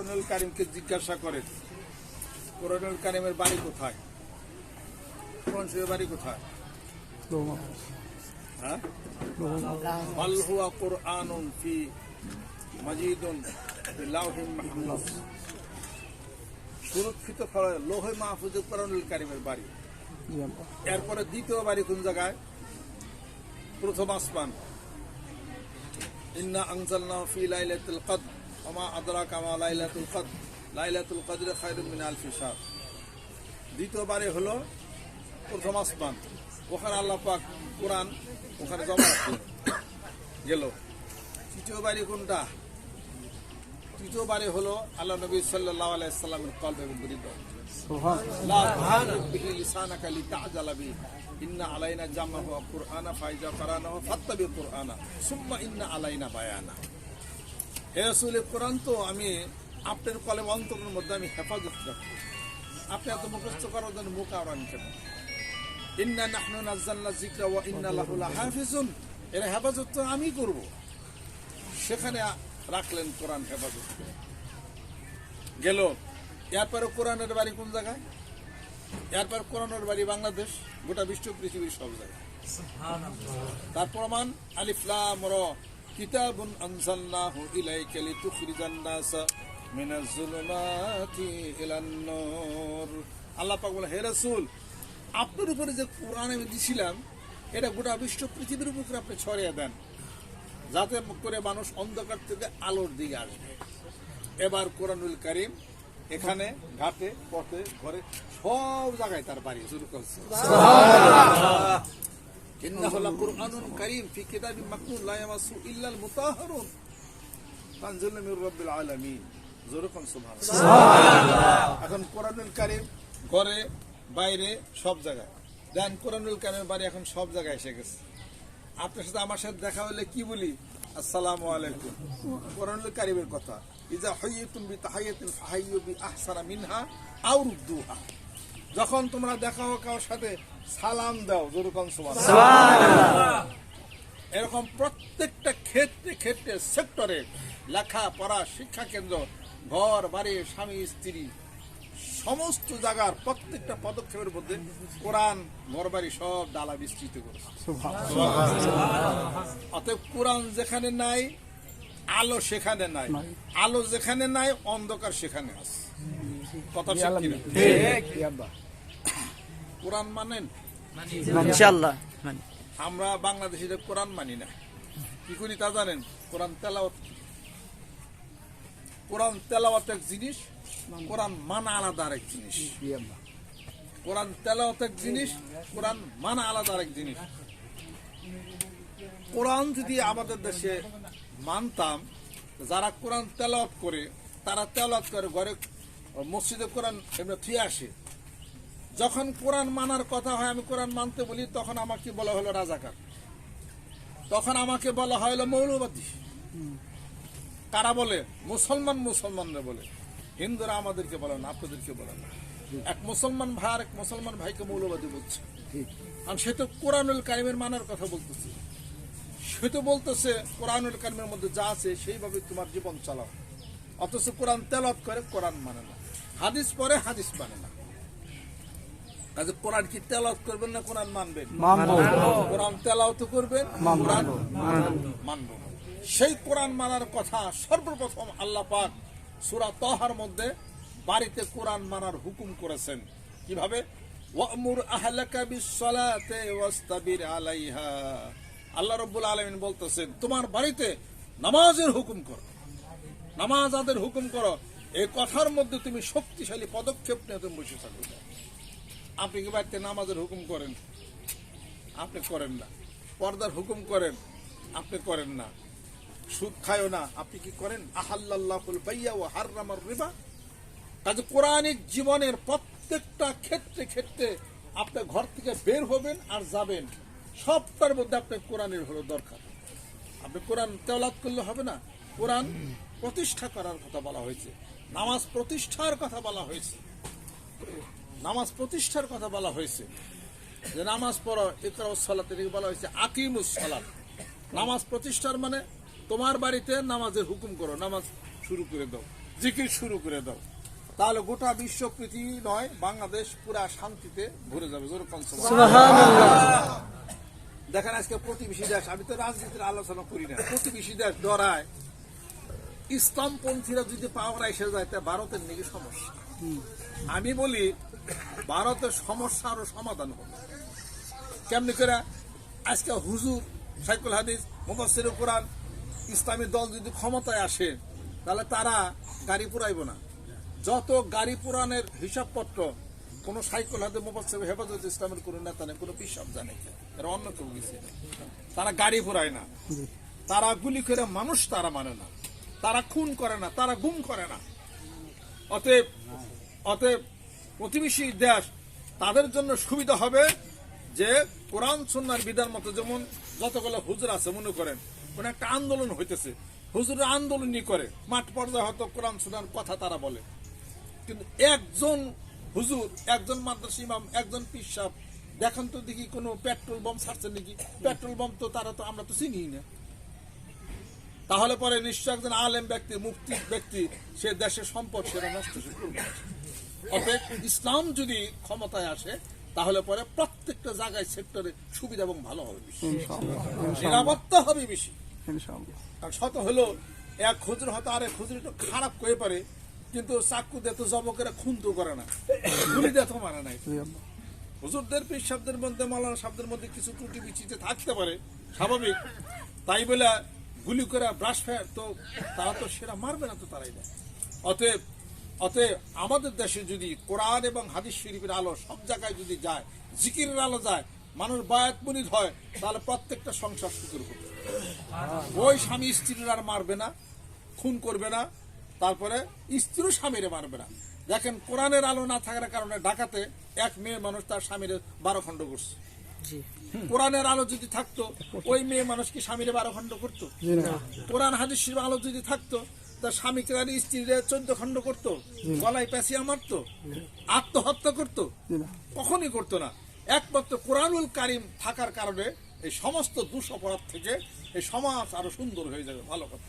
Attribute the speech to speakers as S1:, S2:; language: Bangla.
S1: কোরআনুল কারিমকে জিজ্ঞাসা করেন কোরআনুল কারিমের বাড়ি কোথায়? কোরআন বাড়ি কোথায়? হ্যাঁ? সুরক্ষিত কারিমের বাড়ি। এরপরে দ্বিতীয় বাড়ি কোন জায়গায়? প্রথম আসমান। ইন্না আনজালনা ফি কামা লাইলাতুল লাইলাতুল দ্বিতীয়বারে হল প্রথম আসমান। ওখানে আল্লাহ পাক কোরআন ওখানে জমা গেল। তৃতীয়বারে কোনটা? তৃতীয়বারে হল আল্লাহ নবী সাল্লাহ কল্প এবং গরিব আলাইনা জামা হুয়া কোরআনা ফাইজা করানা ফাত্তাবি কুরআনা। সুম্মা ইন্না আলাইনা বায়ানা। হে কোরআন তো আমি আপনার কলেম অন্তরের মধ্যে আমি হেফাজত রাখব আপনি এত মুখস্থ করার জন্য মুখ আওড়ান কেন? ইন্না নাহনু নাজ্জালনা যিকরা ওয়া ইন্না লাহু লাহাফিজুন। এর হেফাজত তো আমি করব। সেখানে রাখলেন কোরআন হেফাজত। গেল এরপরে কোরআনের বাড়ি কোন জায়গায়? এরপর কোরআনের বাড়ি বাংলাদেশ গোটা বিশ্ব পৃথিবীর সব জায়গায়। তার প্রমাণ আলিফলাম র। কিতাবুন আনজালনাহু ইলাইকা লিতুখরিজান নাস মিনাজ জুলুমাতি ইলান নূর আল্লাহ পাক বলে হে রাসূল আপনার উপরে যে কোরআন আমি দিছিলাম এটা গোটা বিশ্ব পৃথিবীর উপরে আপনি ছড়িয়ে দেন যাতে করে মানুষ অন্ধকার থেকে আলোর দিকে আসবে এবার কোরআনুল করিম এখানে ঘাটে পথে ঘরে সব জায়গায় তার বাড়ি শুরু করছে إنه لقرآن كريم في كتاب مكنون لا يمسه إلا المطهرون تنزل من رب العالمين জোরকম সুবহান এখন কোরআনুল কারিম ঘরে বাইরে সব জায়গায় দেন কোরআনুল কারিমের বাড়ি এখন সব জায়গায় এসে গেছে আপনার সাথে আমার সাথে দেখা হলে কি বলি আসসালামু আলাইকুম কোরআনুল কারিমের কথা ইজা হাইয়াতুম বি তাহাইয়াতিন ফাহাইয়ু বি আহসানা মিনহা আও রুদ্দুহা যখন তোমরা দেখা হোক কারোর সাথে সালাম দাও যেরকম এরকম প্রত্যেকটা ক্ষেত্রে ক্ষেত্রে সেক্টরে লেখা পড়া শিক্ষা কেন্দ্র ঘর বাড়ি স্বামী স্ত্রী সমস্ত জায়গার প্রত্যেকটা পদক্ষেপের মধ্যে কোরআন ঘর বাড়ি সব ডালা বিস্তৃত করেছে। অতএব কোরআন যেখানে নাই আলো সেখানে নাই। আলো যেখানে নাই অন্ধকার সেখানে আছে। কথা কোরআন মানেন?
S2: ইনশাআল্লাহ মানে।
S1: আমরা বাংলাদেশিদের কোরআন মানি না। কি করি তা জানেন? কোরআন তেলাওয়াত কোরআন তেলাওয়াত এক জিনিস কোরআন মানা আলাদা আরেক জিনিস। কোরআন তেলাওয়াত এক জিনিস কোরআন মানা আলাদা আরেক জিনিস। কোরআন যদি আমাদের দেশে মানতাম যারা কোরআন তেলাওয়াত করে তারা তেলাওয়াত করে ঘরে মসজিদে কোরআন এমনি থুয়ে আসে। যখন কোরআন মানার কথা হয়, আমি কোরআন মানতে বলি, তখন আমাকে বলা হলো রাজাকার। তখন আমাকে বলা হলো মৌলবাদী। কারা বলে? মুসলমান মুসলমানরা বলে। হিন্দুরা আমাদেরকে বলে না, আপনাদেরকে বলে না। এক মুসলমান ভাই এক মুসলমান ভাইকে মৌলবাদী বলছে। আর সে তো কোরআনুল কারিমের মানার কথা বলতেছে। সে তো বলতেছে, কোরআনুল কারিমের মধ্যে যা আছে, সেইভাবে তোমার জীবন চালাও। অথচ কোরআন তেলত করে, কোরআন মানে না। হাদিস পরে হাদিস মানে না। কাজে কোরআন কি তেলাওত করবেন না কোরআন মানবেন? কোরআন তেলাওত করবেন কোরআন মানব। সেই কোরআন মানার কথা সর্বপ্রথম আল্লাহ পাক সূরা তাহার মধ্যে বাড়িতে কোরআন মানার হুকুম করেছেন। কীভাবে? ওয়ামুর আহলাকা বিসসালাতে ওয়াস্তাবির আলাইহা। আল্লাহ রাব্বুল আলামিন বলতেছেন তোমার বাড়িতে নামাজের হুকুম করো। নামাজ আদের হুকুম করো। এই কথার মধ্যে তুমি শক্তিশালী পদক্ষেপ নিয়ে তুমি বসে থাকো। আপনি কি বাড়িতে নামাজের হুকুম করেন? আপনি করেন না। পর্দার হুকুম করেন, আপনি করেন না। সুদ খায়ও না, আপনি কি করেন? আহাল্লাহুল বাইয়া ও হাররামার রিবা। কাজে কোরআনিক জীবনের প্রত্যেকটা ক্ষেত্রে ক্ষেত্রে আপনি ঘর থেকে বের হবেন আর যাবেন। সবটার মধ্যে আপনার কোরআনের হলো দরকার। আপনি কোরআন তেওলাত করলে হবে না? কোরআন প্রতিষ্ঠা করার কথা বলা হয়েছে। নামাজ প্রতিষ্ঠার কথা বলা হয়েছে। নামাজ প্রতিষ্ঠার কথা বলা হয়েছে। যে নামাজ পড়ো ইকরাউ সালাত এটাকে বলা হয়েছে আকিমুস সালাত। নামাজ প্রতিষ্ঠার মানে তোমার বাড়িতে নামাজের হুকুম করো নামাজ শুরু করে দাও জিকির শুরু করে দাও। তাহলে গোটা বিশ্ব পৃথিবী নয় বাংলাদেশ পুরা শান্তিতে ভরে যাবে দেখেন আজকে প্রতিবেশী দেশ আমি তো রাজনীতির আলোচনা করি না প্রতিবেশী দেশ ডরায়। ইসলামপন্থীরা যদি পাওয়ার এসে যায় তা ভারতের নাকি সমস্যা? আমি বলি ভারতের সমস্যা আরও সমাধান হবে। কেমনি করে? আজকে হুজুর সাইকুল হাদিস মুফাসসির কোরআন ইসলামী দল যদি ক্ষমতায় আসে তাহলে তারা গাড়ি পুরাইব না। যত গাড়ি পুরাণের হিসাবপত্র কোন সাইকুল হাদিস মুফাসসির হেফাজত ইসলামের কোনো নেতা নেই কোনো পিসাব জানে এরা অন্য কেউ গেছে তারা গাড়ি পুরায় না। তারা গুলি করে মানুষ তারা মানে না। তারা খুন করে না, তারা গুম করে না। অতএব অতএব প্রতিবেশী দেশ তাদের জন্য সুবিধা হবে যে কোরআন সন্ন্যার বিধান মতো যেমন যতগুলো হুজুর আছে, মনে করেন, কোন একটা আন্দোলন হইতেছে, হুজুরের আন্দোলনই করে। মাঠ পর্যায়ে হয়তো কোরআন সন্ন্যার কথা তারা বলে। কিন্তু একজন হুজুর, একজন মাদ্রাস ইমাম, একজন পিসাব দেখেন তো দেখি কোনো পেট্রোল বম ছাড়ছে নাকি? পেট্রোল বম তো তারা তো, আমরা তো চিনি না। তাহলে পরে নিশ্চয় একজন আলেম ব্যক্তি মুক্তি ব্যক্তি সে দেশের সম্পদ সেটা নষ্ট করবে অতএব ইসলাম যদি ক্ষমতায় আসে তাহলে পরে প্রত্যেকটা জায়গায় সেক্টরে সুবিধা এবং ভালো হবে বেশি। নিরাপত্তা হবে বেশি। আর শত হলো এক খুচরো হয়তো আরেক খুচরো একটু খারাপ করে পারে কিন্তু চাকু দিয়ে তো জবকেরা খুন তো করে না গুলি দিয়ে তো মারে নাই। হুজুরদের পীর শব্দের মধ্যে মালানা শব্দের মধ্যে কিছু ত্রুটি বিচিতে থাকতে পারে স্বাভাবিক। তাই বলে গুলি করে ব্রাশ ফায়ার তো তারা তো সেরা মারবে না তো তারাই না অতএব অতএব আমাদের দেশে যদি কোরআন এবং হাদিস শরীফের আলো সব জায়গায় যদি যায়, জিকিরের আলো যায়, মানুষ বায়াত মুনিদ হয়, তাহলে প্রত্যেকটা সংসার সুখের হবে। ওই স্বামী স্ত্রীর আর মারবে না, খুন করবে না, তারপরে স্ত্রীও স্বামীরে মারবে না। দেখেন, কোরআনের আলো না থাকার কারণে ঢাকাতে এক মেয়ে মানুষ তার স্বামীরে বারো খণ্ড করছে। কোরআনের আলো যদি থাকতো ওই মেয়ে মানুষ কি স্বামীরে বারো খণ্ড করতো? কোরআন হাদিসের আলো যদি থাকতো তার স্বামীকে আর স্ত্রীরে চোদ্দ খণ্ড করতো? গলায় পেঁচিয়া মারতো? আত্মহত্যা করতো? কখনই করতো না। একমাত্র কোরআনুল কারিম থাকার কারণে এই সমস্ত দুঃসপরাধ থেকে এই সমাজ আরও সুন্দর হয়ে যাবে। ভালো কথা।